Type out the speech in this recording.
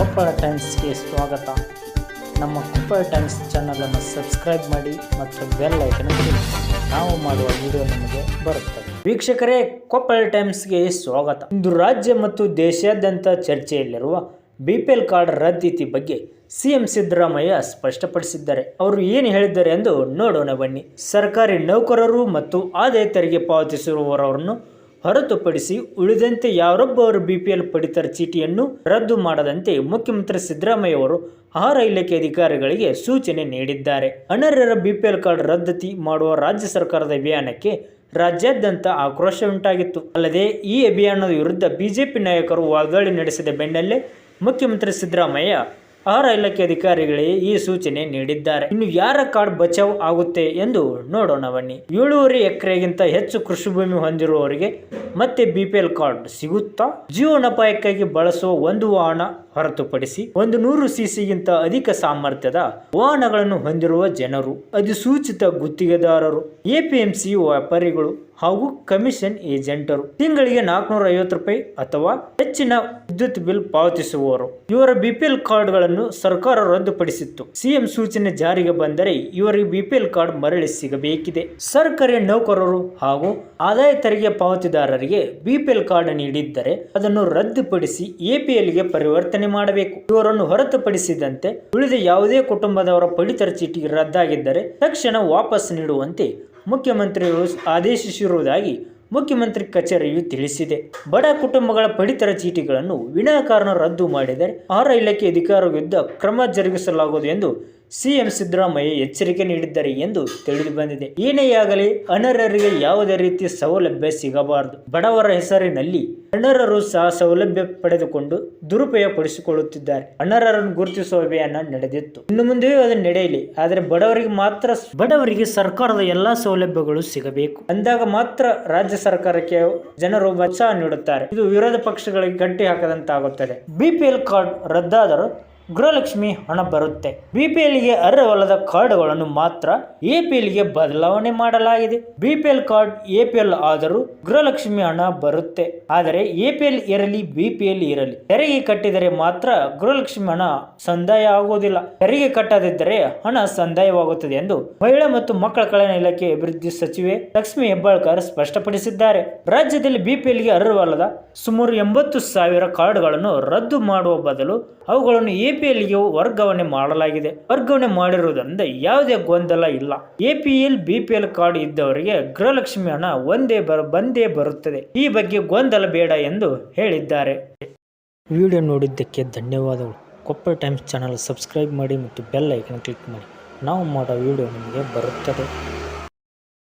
ಕೊಪ್ಪಳ ಟೈಮ್ಸ್ಗೆ ಸ್ವಾಗತ. ನಮ್ಮ ಕೊಪ್ಪಳ ಟೈಮ್ಸ್ ಚಾನಲನ್ನು ಸಬ್ಸ್ಕ್ರೈಬ್ ಮಾಡಿ ಮತ್ತು ಬೆಲ್ ಐಕನ್ ಕ್ಲಿಕ್. ನಾವು ಮಾಡುವ ವಿಡಿಯೋ ನಿಮಗೆ ಬರುತ್ತೆ ವೀಕ್ಷಕರೇ, ಕೊಪ್ಪಳ ಟೈಮ್ಸ್ಗೆ ಸ್ವಾಗತ. ಇಂದು ರಾಜ್ಯ ಮತ್ತು ದೇಶಾದ್ಯಂತ ಚರ್ಚೆಯಲ್ಲಿರುವ ಬಿ ಪಿ ಎಲ್ ಕಾರ್ಡ್ ರದ್ದತಿ ಬಗ್ಗೆ ಸಿಎಂ ಸಿದ್ದರಾಮಯ್ಯ ಸ್ಪಷ್ಟಪಡಿಸಿದ್ದಾರೆ. ಅವರು ಏನು ಹೇಳಿದ್ದಾರೆ ಎಂದು ನೋಡೋಣ ಬನ್ನಿ. ಸರ್ಕಾರಿ ನೌಕರರು ಮತ್ತು ಆದಾಯ ತೆರಿಗೆ ಪಾವತಿಸುವವರನ್ನು ಹೊರತುಪಡಿಸಿ ಉಳಿದಂತೆ ಯಾರೊಬ್ಬರು ಬಿಪಿಎಲ್ ಪಡಿತರ ಚೀಟಿಯನ್ನು ರದ್ದು ಮಾಡದಂತೆ ಮುಖ್ಯಮಂತ್ರಿ ಸಿದ್ದರಾಮಯ್ಯ ಅವರು ಆಹಾರ ಇಲಾಖೆ ಅಧಿಕಾರಿಗಳಿಗೆ ಸೂಚನೆ ನೀಡಿದ್ದಾರೆ. ಅನರ್ಹರ ಬಿಪಿಎಲ್ ಕಾರ್ಡ್ ರದ್ದತಿ ಮಾಡುವ ರಾಜ್ಯ ಸರ್ಕಾರದ ಅಭಿಯಾನಕ್ಕೆ ರಾಜ್ಯಾದ್ಯಂತ ಆಕ್ರೋಶ ಉಂಟಾಗಿತ್ತು. ಅಲ್ಲದೆ ಈ ಅಭಿಯಾನದ ವಿರುದ್ಧ ಬಿಜೆಪಿ ನಾಯಕರು ವಾಗ್ದಾಳಿ ನಡೆಸಿದ ಬೆನ್ನಲ್ಲೇ ಮುಖ್ಯಮಂತ್ರಿ ಸಿದ್ದರಾಮಯ್ಯ ಆಹಾರ ಇಲಾಖೆ ಅಧಿಕಾರಿಗಳಿಗೆ ಈ ಸೂಚನೆ ನೀಡಿದ್ದಾರೆ. ಇನ್ನು ಯಾರ ಕಾರ್ಡ್ ಬಚಾವ್ ಆಗುತ್ತೆ ಎಂದು ನೋಡೋಣ ಬನ್ನಿ. ಏಳೂವರೆ ಎಕರೆಗಿಂತ ಹೆಚ್ಚು ಕೃಷಿ ಭೂಮಿ ಹೊಂದಿರುವವರಿಗೆ ಮತ್ತೆ ಬಿಪಿಎಲ್ ಕಾರ್ಡ್ ಸಿಗುತ್ತಾ? ಜೀವನೋಪಾಯಕ್ಕಾಗಿ ಬಳಸುವ ಒಂದು ವಾಹನ ಹೊರತುಪಡಿಸಿ ಒಂದು ನೂರು ಸಿಸಿಗಿಂತ ಅಧಿಕ ಸಾಮರ್ಥ್ಯದ ವಾಹನಗಳನ್ನು ಹೊಂದಿರುವ ಜನರು, ಅಧಿಸೂಚಿತ ಗುತ್ತಿಗೆದಾರರು ಎಪಿಎಂಸಿ ವ್ಯಾಪಾರಿಗಳು ಹಾಗೂ ಕಮಿಷನ್ ಏಜೆಂಟರು. ತಿಂಗಳಿಗೆ ನಾಲ್ಕುನೂರ ಐವತ್ತು ರೂಪಾಯಿ ಅಥವಾ ಹೆಚ್ಚಿನ ವಿದ್ಯುತ್ ಬಿಲ್ ಪಾವತಿಸುವವರು. ಇವರ ಬಿಪಿಎಲ್ ಕಾರ್ಡ್ಗಳನ್ನು ಸರ್ಕಾರ ರದ್ದುಪಡಿಸಿತ್ತು. ಸಿಎಂ ಸೂಚನೆ ಜಾರಿಗೆ ಬಂದರೆ ಇವರಿಗೆ ಬಿಪಿಎಲ್ ಕಾರ್ಡ್ ಮರಳಿ ಸಿಗಬೇಕಿದೆ. ಸರ್ಕಾರಿ ನೌಕರರು ಹಾಗೂ ಆದಾಯ ತೆರಿಗೆ ಪಾವತಿದಾರರಿಗೆ ಬಿಪಿಎಲ್ ಕಾರ್ಡ್ ನೀಡಿದ್ದರೆ ಅದನ್ನು ರದ್ದುಪಡಿಸಿ ಎಪಿಎಲ್ಗೆ ಪರಿವರ್ತನೆ ಮಾಡಬೇಕು. ಇವರನ್ನು ಹೊರತುಪಡಿಸಿದಂತೆ ಉಳಿದ ಯಾವುದೇ ಕುಟುಂಬದವರ ಪಡಿತರ ಚೀಟಿ ರದ್ದಾಗಿದ್ದರೆ ತಕ್ಷಣ ವಾಪಸ್ ನೀಡುವಂತೆ ಮುಖ್ಯಮಂತ್ರಿಗಳು ಆದೇಶಿಸಿರುವುದಾಗಿ ಮುಖ್ಯಮಂತ್ರಿ ಕಚೇರಿಯು ತಿಳಿಸಿದೆ. ಬಡ ಕುಟುಂಬಗಳ ಪಡಿತರ ಚೀಟಿಗಳನ್ನು ವಿನಾಕಾರಣ ರದ್ದು ಮಾಡಿದರೆ ಆಹಾರ ಇಲಾಖೆ ಅಧಿಕಾರ ವಿರುದ್ಧ ಕ್ರಮ ಜರುಗಿಸಲಾಗುವುದು ಎಂದು ಸಿಎಂ ಸಿದ್ದರಾಮಯ್ಯ ಎಚ್ಚರಿಕೆ ನೀಡಿದ್ದಾರೆ ಎಂದು ತಿಳಿದು ಬಂದಿದೆ. ಏನೇ ಆಗಲಿ ಅನರ್ಹರಿಗೆ ಯಾವುದೇ ರೀತಿಯ ಸೌಲಭ್ಯ ಸಿಗಬಾರದು. ಬಡವರ ಹೆಸರಿನಲ್ಲಿ ಅನರ್ಹರು ಸಹ ಸೌಲಭ್ಯ ಪಡೆದುಕೊಂಡು ದುರುಪಯೋಗ ಪಡಿಸಿಕೊಳ್ಳುತ್ತಿದ್ದಾರೆ ಅನರ್ಹರನ್ನು ಗುರುತಿಸುವ ಅಭಿಯಾನ ನಡೆದಿತ್ತು. ಇನ್ನು ಮುಂದೆಯೂ ಅದು ನಡೆಯಲಿ. ಆದರೆ ಬಡವರಿಗೆ ಮಾತ್ರ ಬಡವರಿಗೆ ಸರ್ಕಾರದ ಎಲ್ಲಾ ಸೌಲಭ್ಯಗಳು ಸಿಗಬೇಕು. ಅಂದಾಗ ಮಾತ್ರ ರಾಜ್ಯ ಸರ್ಕಾರಕ್ಕೆ ಜನರು ಉತ್ಸಾಹ ನೀಡುತ್ತಾರೆ. ಇದು ವಿರೋಧ ಪಕ್ಷಗಳಿಗೆ ಗಟ್ಟಿ ಹಾಕದಂತಾಗುತ್ತದೆ. ಬಿಪಿಎಲ್ ಕಾರ್ಡ್ ರದ್ದಾದರೂ ಗೃಹಲಕ್ಷ್ಮಿ ಹಣ ಬರುತ್ತೆ. ಬಿಪಿಎಲ್ಗೆ ಅರ್ಹವಲ್ಲದ ಕಾರ್ಡ್ಗಳನ್ನು ಮಾತ್ರ ಎಪಿಎಲ್ಗೆ ಬದಲಾವಣೆ ಮಾಡಲಾಗಿದೆ. ಬಿಪಿಎಲ್ ಕಾರ್ಡ್ ಎಪಿಎಲ್ ಆದರೂ ಗೃಹಲಕ್ಷ್ಮಿ ಹಣ ಬರುತ್ತೆ. ಆದರೆ ಎಪಿಎಲ್ ಇರಲಿ ಬಿಪಿಎಲ್ ಇರಲಿ, ತೆರಿಗೆ ಕಟ್ಟಿದರೆ ಮಾತ್ರ ಗೃಹಲಕ್ಷ್ಮಿ ಹಣ ಸಂದಾಯ ಆಗುವುದಿಲ್ಲ. ತೆರಿಗೆ ಕಟ್ಟದಿದ್ದರೆ ಹಣ ಸಂದಾಯವಾಗುತ್ತದೆ ಎಂದು ಮಹಿಳಾ ಮತ್ತು ಮಕ್ಕಳ ಕಲ್ಯಾಣ ಇಲಾಖೆ ಅಭಿವೃದ್ಧಿ ಸಚಿವೆ ಲಕ್ಷ್ಮಿ ಹೆಬ್ಬಾಳ್ಕರ್ ಸ್ಪಷ್ಟಪಡಿಸಿದ್ದಾರೆ. ರಾಜ್ಯದಲ್ಲಿ ಬಿಪಿಎಲ್ಗೆ ಅರ್ಹವಲ್ಲದ ಸುಮಾರು ಎಂಬತ್ತು ಸಾವಿರ ಕಾರ್ಡ್ಗಳನ್ನು ರದ್ದು ಮಾಡುವ ಬದಲು ಅವುಗಳನ್ನು ಎಪಿಎಲ್ಗೆ ವರ್ಗಾವಣೆ ಮಾಡಲಾಗಿದೆ. ವರ್ಗಾವಣೆ ಮಾಡಿರುವುದರಿಂದ ಯಾವುದೇ ಗೊಂದಲ ಇಲ್ಲ. ಎಪಿಎಲ್ ಬಿಪಿಎಲ್ ಕಾರ್ಡ್ ಇದ್ದವರಿಗೆ ಗೃಹಲಕ್ಷ್ಮಿ ಹಣ ಒಂದೇ ಬರ, ಬಂದೇ ಬರುತ್ತದೆ. ಈ ಬಗ್ಗೆ ಗೊಂದಲ ಬೇಡ ಎಂದು ಹೇಳಿದ್ದಾರೆ. ವಿಡಿಯೋ ನೋಡಿದ್ದಕ್ಕೆ ಧನ್ಯವಾದಗಳು. ಕೊಪ್ಪಳ ಟೈಮ್ಸ್ ಚಾನಲ್ ಸಬ್ಸ್ಕ್ರೈಬ್ ಮಾಡಿ ಮತ್ತು ಬೆಲ್ ಐಕನ್ ಕ್ಲಿಕ್ ಮಾಡಿ. ನಾವು ಮಾಡೋ ವಿಡಿಯೋ ನಿಮಗೆ ಬರುತ್ತದೆ.